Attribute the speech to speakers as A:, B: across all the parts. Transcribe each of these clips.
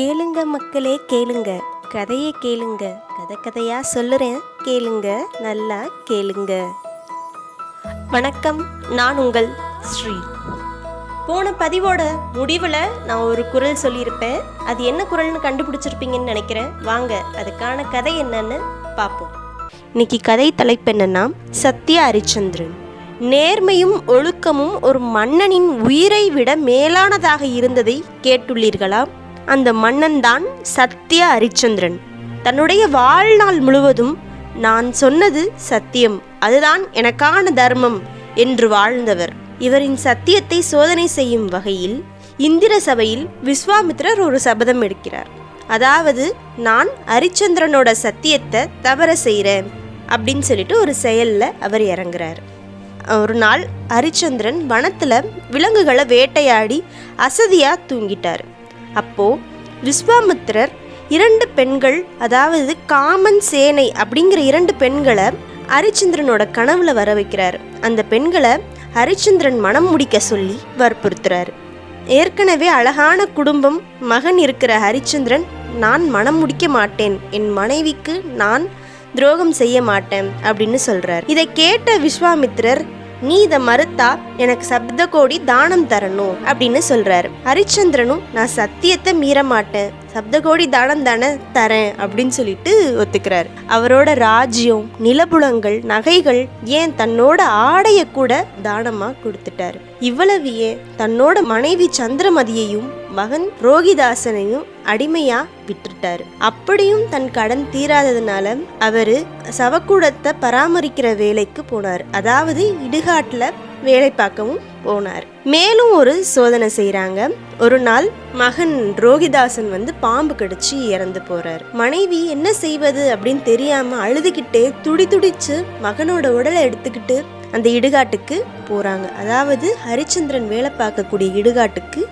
A: கேளுங்க மக்களே கேளுங்க கதையை கேளுங்க கதை கதையாக சொல்லுறேன் கேளுங்க நல்லா கேளுங்க வணக்கம் நான் உங்கள் ஸ்ரீ போன பதிவோட முடிவில் நான் ஒரு குரல் சொல்லியிருப்பேன் அது என்ன குரல்னு கண்டுபிடிச்சிருப்பீங்கன்னு நினைக்கிறேன் வாங்க அதுக்கான கதை என்னன்னு பார்ப்போம் இன்னைக்கு கதை தலைப்பு என்னன்னா சத்யா ஹரிச்சந்திரன் நேர்மையும் ஒழுக்கமும் ஒரு மன்னனின் உயிரை விட மேலானதாக இருந்ததை கேட்டுள்ளீர்களா அந்த மன்னன் தான் சத்திய ஹரிச்சந்திரன் தன்னுடைய வாழ்நாள் முழுவதும் நான் சொன்னது சத்தியம் அதுதான் எனக்கான தர்மம் என்று வாழ்ந்தவர் இவரின் சத்தியத்தை சோதனை செய்யும் வகையில் இந்திர சபையில் விஸ்வாமித்ரர் ஒரு சபதம் எடுக்கிறார் அதாவது நான் ஹரிச்சந்திரனோட சத்தியத்தை தவற செய்கிறேன் அப்படின்னு சொல்லிட்டு ஒரு செயலில் அவர் இறங்குறார் ஒரு நாள் ஹரிச்சந்திரன் வனத்தில் விலங்குகளை வேட்டையாடி அசதியாக தூங்கிட்டார் அப்போது விஸ்வாமித்திரர் இரண்டு பெண்கள் அதாவது காமன் சேனை அப்படிங்கிற இரண்டு பெண்களை ஹரிச்சந்திரனோட கனவுல வர வைக்கிறார் அந்த பெண்களை ஹரிச்சந்திரன் மனம் முடிக்க சொல்லி வற்புறுத்துறாரு ஏற்கனவே அழகான குடும்பம் மகன் இருக்கிற ஹரிச்சந்திரன் நான் மனம் முடிக்க மாட்டேன் என் மனைவிக்கு நான் துரோகம் செய்ய மாட்டேன் அப்படின்னு சொல்றார் இதை கேட்ட விஸ்வாமித்திரர் நீ இதை மறுத்தா எனக்கு சப்த கோடி தானம் தரணும் அப்படின்னு சொல்றாரு ஹரிச்சந்திரனும் நான் சத்தியத்தை மீற மாட்டேன் கோடி தானம் தானே தரேன் அப்படின்னு சொல்லிட்டு ஒத்துக்கிறார் அவரோட ராஜ்யம் நிலபுலங்கள் நகைகள் ஏன் தன்னோட ஆடைய கூட தானமா கொடுத்துட்டாரு இவ்வளவு ஏன் தன்னோட மனைவி சந்திரமதியையும் மகன் ரோகிதாசனையும் அடிமையா விட்டுட்டாரு அப்படியும் தன் கடன் தீராததுனால அவரு சவக்கூடத்தை பராமரிக்கிற வேலைக்கு போனார் அதாவது இடுகாட்டுல வேலை பார்க்கவும் போனார் மேலும் ஒரு சோதனை செய்கிறாங்க ஒரு நாள் மகன் ரோகிதாசன் வந்து பாம்பு கடிச்சு இறந்து போறார் மனைவி என்ன செய்வது அப்படின்னு தெரியாம அழுதுகிட்டே துடி துடிச்சு மகனோட உடலை எடுத்துக்கிட்டு அந்த இடுகாட்டுக்கு போறாங்க அதாவது ஹரிச்சந்திரன் வேலை பார்க்கக்கூடிய இடுகாட்டுக்கு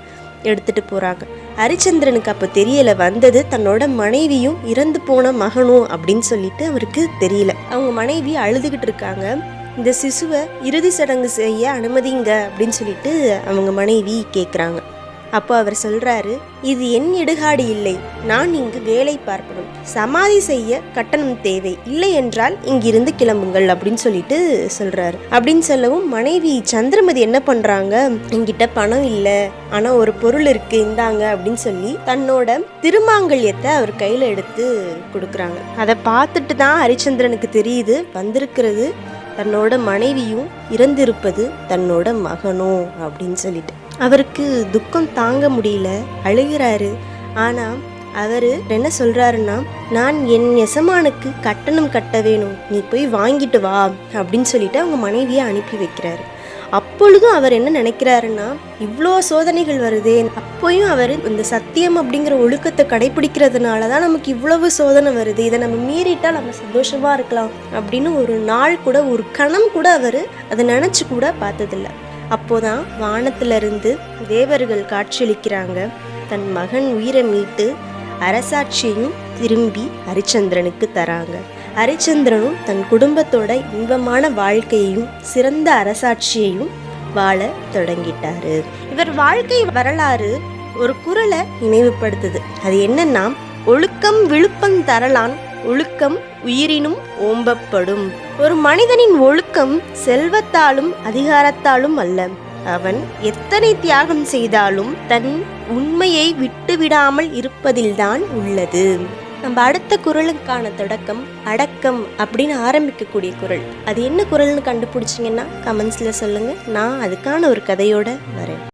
A: எடுத்துட்டு போறாங்க ஹரிச்சந்திரனுக்கு அப்போ தெரியல வந்தது தன்னோட மனைவியும் இறந்து போன மகனும் அப்படின்னு சொல்லிட்டு அவருக்கு தெரியல அவங்க மனைவி அழுதுகிட்டு இருக்காங்க இந்த சிசுவை இறுதி சடங்கு செய்ய அனுமதிங்க அப்படின்னு சொல்லிட்டு அவங்க மனைவி கேட்குறாங்க அப்போ அவர் சொல்றாரு இது என் இடுகாடு இல்லை நான் இங்கு வேலை பார்ப்பவன் சமாதி செய்ய கட்டணம் தேவை இல்லை என்றால் இங்கிருந்து கிளம்புங்கள் அப்படின்னு சொல்லிட்டு சொல்றாரு அப்படின்னு சொல்லவும் மனைவி சந்திரமதி என்ன பண்றாங்க என்கிட்ட பணம் இல்லை ஆனா ஒரு பொருள் இருக்கு இந்தாங்க அப்படின்னு சொல்லி தன்னோட திருமாங்கல்யத்தை அவர் கையில எடுத்து கொடுக்குறாங்க அதை பார்த்துட்டு தான் ஹரிச்சந்திரனுக்கு தெரியுது வந்திருக்கிறது தன்னோட மனைவியும் இறந்திருப்பது தன்னோட மகனும் அப்படின்னு சொல்லிட்டு அவருக்கு துக்கம் தாங்க முடியல அழுகிறாரு ஆனால் அவர் என்ன சொல்கிறாருன்னா நான் என் எசமானுக்கு கட்டணம் கட்ட வேணும் நீ போய் வாங்கிட்டு வா அப்படின்னு சொல்லிட்டு அவங்க மனைவியை அனுப்பி வைக்கிறாரு அப்பொழுதும் அவர் என்ன நினைக்கிறாருன்னா இவ்வளோ சோதனைகள் வருதே அப்போயும் அவர் இந்த சத்தியம் அப்படிங்கிற ஒழுக்கத்தை கடைபிடிக்கிறதுனால தான் நமக்கு இவ்வளவு சோதனை வருது இதை நம்ம மீறிட்டால் நம்ம சந்தோஷமாக இருக்கலாம் அப்படின்னு ஒரு நாள் கூட ஒரு கணம் கூட அவர் அதை நினச்சி கூட பார்த்ததில்லை அப்போதான் வானத்திலிருந்து தேவர்கள் காட்சியளிக்கிறாங்க தன் மகன் உயிரை மீட்டு அரசாட்சியும் திரும்பி ஹரிச்சந்திரனுக்கு தராங்க ஹரிச்சந்திரனும் தன் குடும்பத்தோட இன்பமான வாழ்க்கையையும் சிறந்த அரசாட்சியையும் வாழ தொடங்கிட்டாரு இவர் வாழ்க்கை வரலாறு ஒரு குரலை நினைவுபடுத்துது அது என்னன்னா ஒழுக்கம் விழுப்பம் தரலான் ஒழுக்கம் உயிரினும் ஓம்பப்படும் ஒரு மனிதனின் ஒழுக்கம் செல்வத்தாலும் அதிகாரத்தாலும் அல்ல அவன் எத்தனை தியாகம் செய்தாலும் தன் உண்மையை விட்டுவிடாமல் இருப்பதில்தான் உள்ளது நம்ம அடுத்த குரலுக்கான தொடக்கம் அடக்கம் அப்படின்னு ஆரம்பிக்கக்கூடிய குரல் அது என்ன குரல்னு கண்டுபிடிச்சிங்கன்னா கமெண்ட்ஸில் சொல்லுங்கள் நான் அதுக்கான ஒரு கதையோடு வரேன்